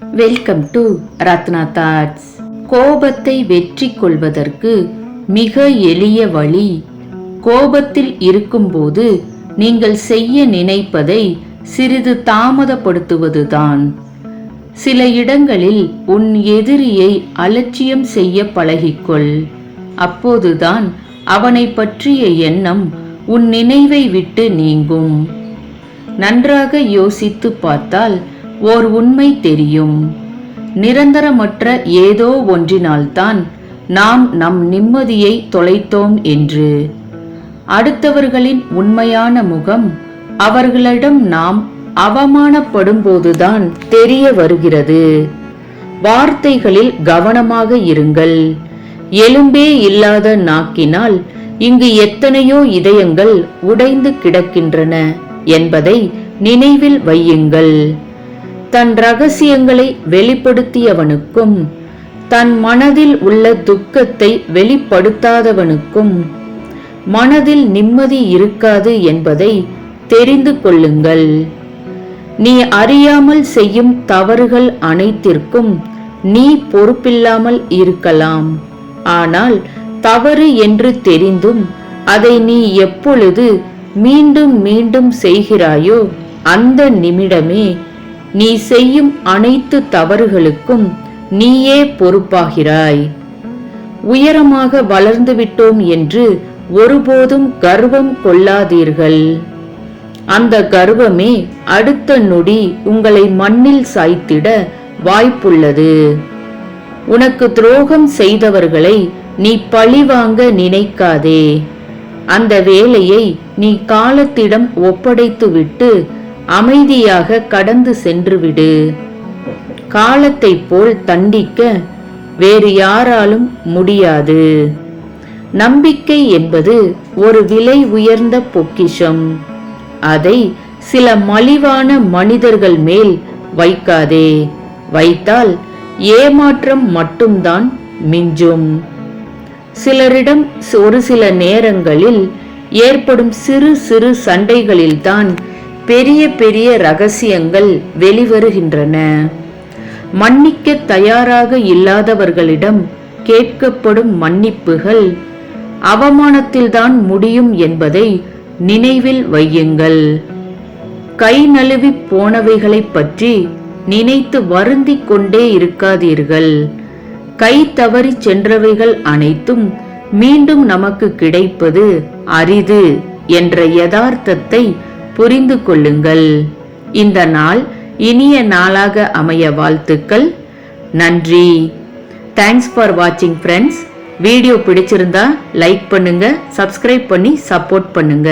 Welcome to Ratna thoughts கோபத்தை வெற்றி கொள்வதற்கு மிக எளிய வழி கோபத்தில் இருக்கும்போது நீங்கள் செய்ய நினைப்பதை சிறிது தாமதப்படுத்துவதுதான். சில இடங்களில் உன் எதிரியை அலட்சியம் செய்ய பழகிக்கொள். அப்போதுதான் அவனை பற்றிய எண்ணம் உன் நினைவை விட்டு நீங்கும். நன்றாக யோசித்து பார்த்தால் ஓர் உண்மை தெரியும். நிரந்தரமற்ற ஏதோ ஒன்றினால்தான் நாம் நம் நிம்மதியை தொலைத்தோம் என்று. அடுத்தவர்களின் உண்மையான முகம் அவர்களிடம் நாம் அவமானப்படும்போதுதான் தெரிய வருகிறது. வார்த்தைகளில் கவனமாக இருங்கள். எலும்பே இல்லாத நாக்கினால் இங்கு எத்தனையோ இதயங்கள் உடைந்து கிடக்கின்றன என்பதை நினைவில் வையுங்கள். தன் ரகசியங்களை வெளிப்படுத்தியவனுக்கும் தன் மனதில் உள்ள துக்கத்தை வெளிப்படுத்தாதவனுக்கும் மனதில் நிம்மதி இருக்காது என்பதை தெரிந்து கொள்ளுங்கள். நீ அறியாமல் செய்யும் தவறுகள் அனைத்திற்கும் நீ பொறுப்பில்லாமல் இருக்கலாம். ஆனால் தவறு என்று தெரிந்தும் அதை நீ எப்பொழுது மீண்டும் மீண்டும் செய்கிறாயோ அந்த நிமிடமே நீ செய்யும் அனைத்து தவறுகளுக்கும் நீயே பொறுப்பாகிறாய். உயரமாக வளர்ந்து விட்டோம் என்று ஒருபோதும் கர்வம் கொள்ளாதீர்கள். அந்த கர்வமே அடுத்த நொடி உங்களை மண்ணில் சாய்த்திட வாய்ப்புள்ளது. உனக்கு துரோகம் செய்தவர்களை நீ பழிவாங்க நினைக்காதே. அந்த வேலையை நீ காலத்திடம் ஒப்படைத்துவிட்டு அமைதியாக கடந்து சென்றுவிடு. காலத்தை போல் தண்டிக்க வேறு யாராலும் முடியாது. நம்பிக்கை என்பது ஒரு விலை உயர்ந்த பொக்கிஷம். அதை சில மலிவான மனிதர்கள் மேல் வைக்காதே. வைத்தால் ஏமாற்றம் மட்டும்தான் மிஞ்சும். சிலரிடம் ஒரு சில நேரங்களில் ஏற்படும் சிறு சிறு சண்டைகளில்தான் பெரிய பெரிய ரகசியங்கள் வெளிவருகின்றன. மன்னிக்க தயாராக இல்லாதவர்களிடம் கேட்கப்படும் மன்னிப்புகள் அவமானத்தில்தான் முடியும் என்பதை நினைவில் வையுங்கள். கை நழுவி போனவைகளைப் பற்றி நினைத்து வருந்திக் கொண்டே இருக்காதீர்கள். கை தவறி சென்றவைகள் அனைத்தும் மீண்டும் நமக்கு கிடைப்பது அரிது என்ற யதார்த்தத்தை புரிந்து கொள்ளுங்கள் இந்த நாள் இனிய நாளாக அமைய வாழ்த்துக்கள். நன்றி. தேங்க்ஸ் ஃபார் வாட்சிங் ஃப்ரெண்ட்ஸ் வீடியோ பிடிச்சிருந்தா லைக் பண்ணுங்க சப்ஸ்கிரைப் பண்ணி சப்போர்ட் பண்ணுங்க.